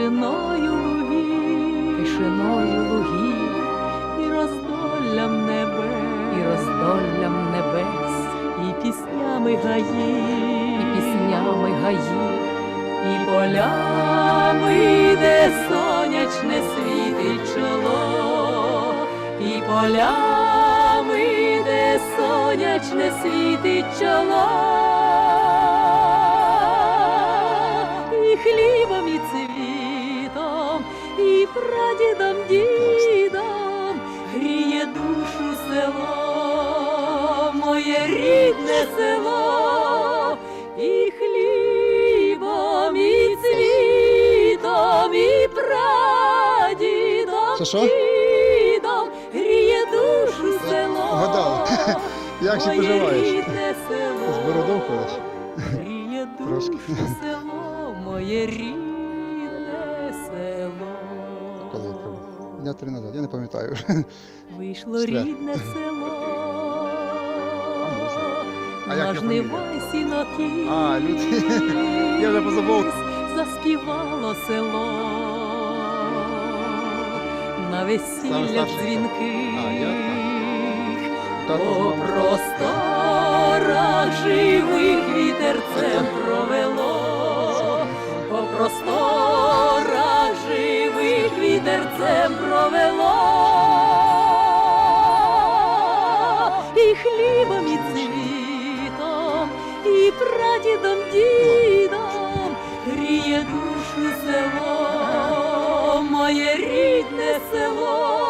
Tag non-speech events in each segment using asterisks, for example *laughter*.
тишиною лугів, тишиною лугів і роздоллям небес, і роздоллям небес, і піснями і піснями гаїв, і полями, де сонячне світить чоло, і полями, де сонячне світить чоло, і хлібом, і цвітом, і прадідом, дідом гріє душу село, моє рідне село, і хлібом, і цвітом, і прадідом, Що, що? дідом гріє душу село. Вгадала. *laughs* Як ще поживаєш? рідне село. З бородом ходиш? Гріє Трошки. душу село, моє рідне село. Дня три назад, я не пам'ятаю. Вийшло Свят. рідне село. А як його фамілія? А, люди. Я вже позабув. Заспівало село. На Саме весіллях дзвінки. А, я По просторах живих вітерцем провело, дідом гріє душу село, моє рідне село,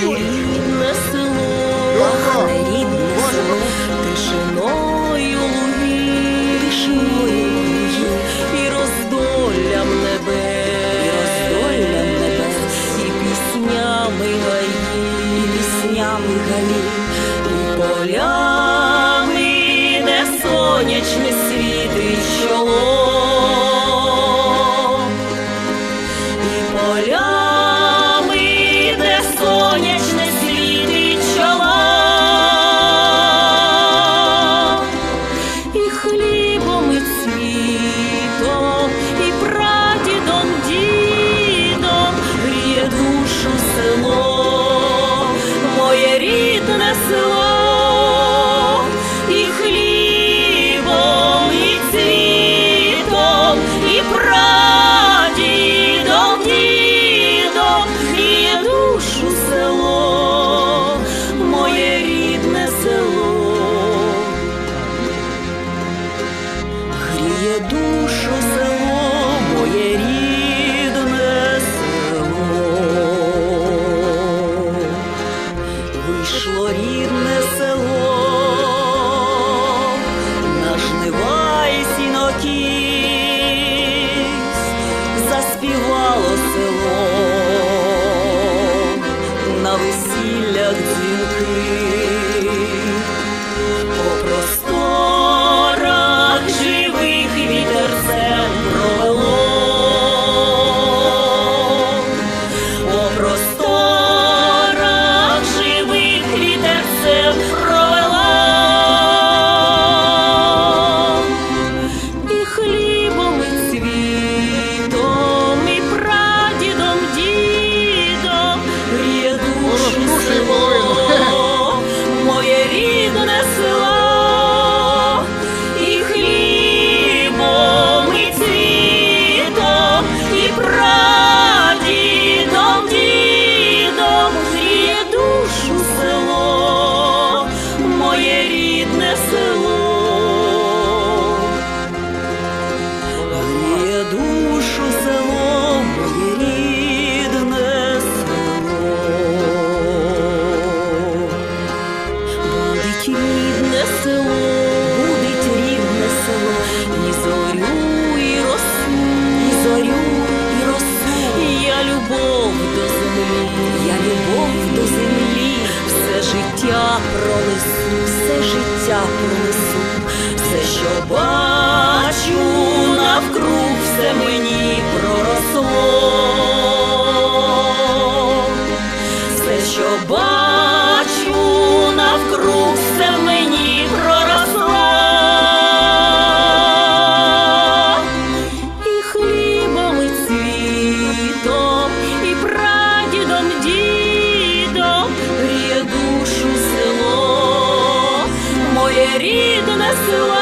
Рідне село, пахне тишиною лугів, і роздоллям небес, і небес, і піснями гаїв, і піснями гаїв, і полями, де сонячне життя пронесу, все життя пронесу, все, що бачу навкруг, все мені проросло рідне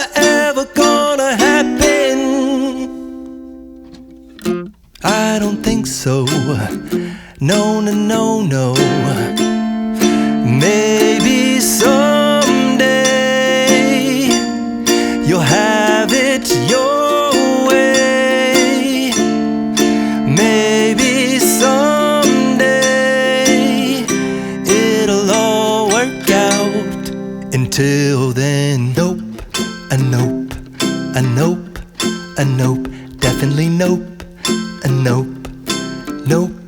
I don't think so. No, no, no, no.